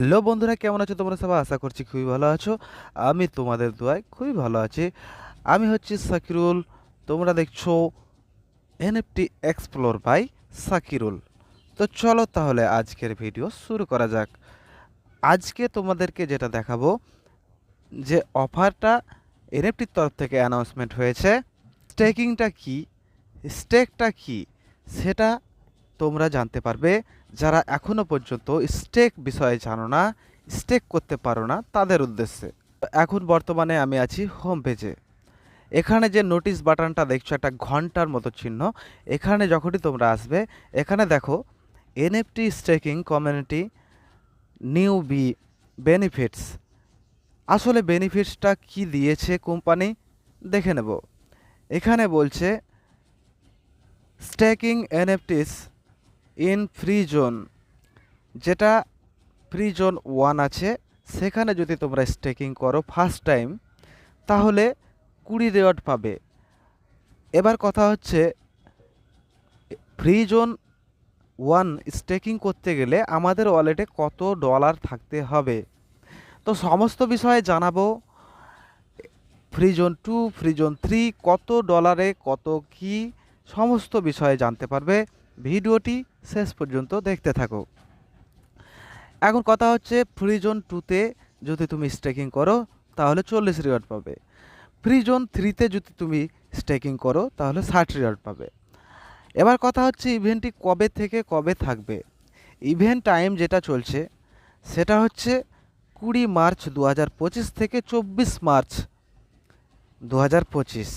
Hello বন্ধুরা, কেমন আছো তোমরা সবাই? আশা করছি খুবই ভালো আছো। আমি তোমাদের দোয়ায় খুবই ভালো আছি। আমি হচ্ছি সাকিরুল। তোমরা দেখছ এনএফটি এক্সপ্লোর বাই সাকিরুল। তো চলো তাহলে আজকের ভিডিও শুরু করা যাক। আজকে তোমাদেরকে যেটা দেখাবো, যে অফারটা এনএফটির তরফ থেকে অ্যানাউন্সমেন্ট হয়েছে। স্টেকিংটা কি? স্টেকটা কি? সেটা তোমরা জানতে পারবে, যারা এখনও পর্যন্ত স্টেক বিষয়ে জানো না, স্টেক করতে পারো না তাদের উদ্দেশ্যে। এখন বর্তমানে আমি আছি হোম পেজে এখানে যে নোটিশ বাটনটা দেখছ, একটা ঘণ্টার মতো চিহ্ন, এখানে যখনই তোমরা আসবে, এখানে দেখো NFT staking community new B benefits আসলে বেনিফিটসটা কি দিয়েছে কোম্পানি দেখে নেব। এখানে বলছে staking NFTs in free zone যেটা ফ্রি জোন ওয়ান আছে, সেখানে যদি তোমরা স্টেকিং করো ফার্স্ট টাইম তাহলে কুড়ি রেওয়ার্ড পাবে। এবার কথা হচ্ছে ফ্রি জোন ওয়ান স্টেকিং করতে গেলে আমাদের ওয়ালেটে কত ডলার থাকতে হবে? তো সমস্ত বিষয়ে জানাব free zone two free zone three কত ডলারে কত কি, সমস্ত বিষয়ে জানতে পারবে। ভিডিওটি শেষ পর্যন্ত দেখতে থাকো। এখন কথা হচ্ছে ফ্রি জোন টুতে যদি তুমি স্টেকিং করো, তাহলে চল্লিশ রিওয়ার্ড পাবে। ফ্রি জোন থ্রিতে যদি তুমি স্টেকিং করো, তাহলে ষাট রিওয়ার্ড পাবে। এবার কথা হচ্ছে ইভেন্টটি কবে থেকে কবে থাকবে? ইভেন্ট টাইম যেটা চলছে, সেটা হচ্ছে কুড়ি মার্চ দু হাজার পঁচিশ থেকে চব্বিশ মার্চ দু হাজার পঁচিশ।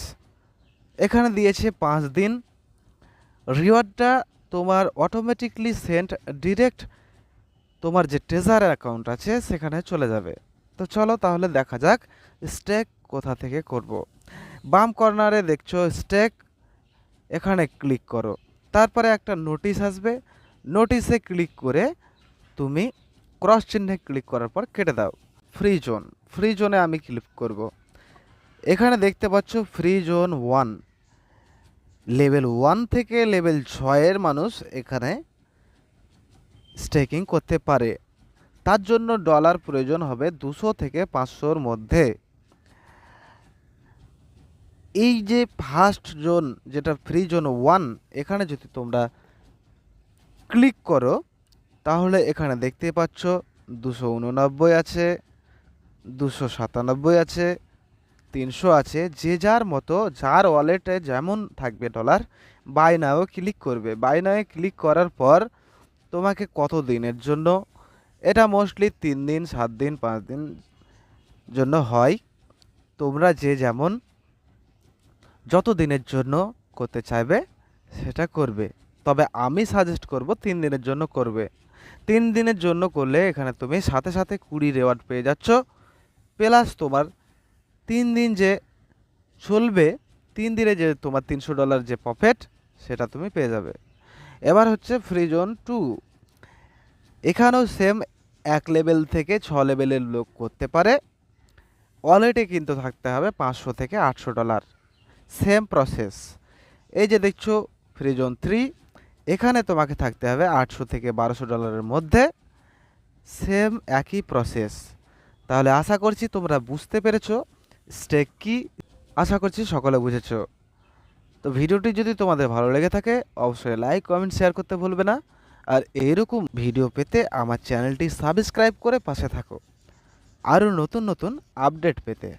এখানে দিয়েছে পাঁচ দিন। রিওয়ার্ডটা তোমার অটোমেটিকলি সেন্ট ডিরেক্ট তোমার যে ট্রেজার অ্যাকাউন্ট আছে, সেখানে চলে যাবে। তো চলো তাহলে দেখা যাক স্টেক কোথা থেকে করব। বাম কর্নারে দেখছ স্টেক এখানে ক্লিক করো। তারপরে একটা নোটিশ আসবে। নোটিশে ক্লিক করে তুমি ক্রস চিহ্নে ক্লিক করার পর কেটে দাও। ফ্রি জোন ফ্রি জোনে আমি ক্লিক করব। এখানে দেখতে পাচ্ছ free zone one level one থেকে লেভেল ছয়ের মানুষ এখানে স্টেকিং করতে পারে। তার জন্য ডলার প্রয়োজন হবে দুশো থেকে পাঁচশোর মধ্যে। এই যে ফার্স্ট জোন যেটা ফ্রি জোন ওয়ান এখানে যদি তোমরা ক্লিক করো, তাহলে এখানে দেখতে পাচ্ছ দুশো উননব্বই আছে, দুশো সাতানব্বই আছে তিনশো আছে, যে যার মতো যার ওয়ালেটে যেমন থাকবে ডলার বাই নাও ক্লিক করবে। বাই নাও ক্লিক করার পর তোমাকে কত দিনের জন্য? এটা মোস্টলি তিন দিন, সাত দিন, পাঁচ দিন জন্য হয়। তোমরা যে যেমন যত দিনের জন্য করতে চাইবে, সেটা করবে। তবে আমি সাজেস্ট করব তিন দিনের জন্য করবে। তিন দিনের জন্য করলে এখানে তুমি সাথে সাথে কুড়ি রেওয়ার্ড পেয়ে যাচ্ছ প্লাস তোমার তিন দিন যে চলবে, তিন দিনে যে তোমার তিনশো ডলার যে প্রফিট সেটা তুমি পেয়ে যাবে। এবার হচ্ছে ফ্রি জোন টু এখানেও সেম এক লেভেল থেকে ছ লেভেলের লোক করতে পারে। ওয়ালেটে কিন্তু থাকতে হবে পাঁচশো থেকে আটশো ডলার। সেম প্রসেস এই যে দেখছ ফ্রি জোন থ্রি এখানে তোমাকে থাকতে হবে আটশো থেকে বারোশো ডলারের মধ্যে। সেম একই প্রসেস তাহলে আশা করছি তোমরা বুঝতে পেরেছ। স্টেক কি? আশা করছি সকলে বুঝেছ। তো ভিডিওটি যদি তোমাদের ভালো লেগে থাকে, অবশ্যই লাইক কমেন্ট শেয়ার করতে ভুলবে না। আর এরকম ভিডিও পেতে আমার চ্যানেলটি সাবস্ক্রাইব করে পাশে থাকো। আরও নতুন নতুন আপডেট পেতে।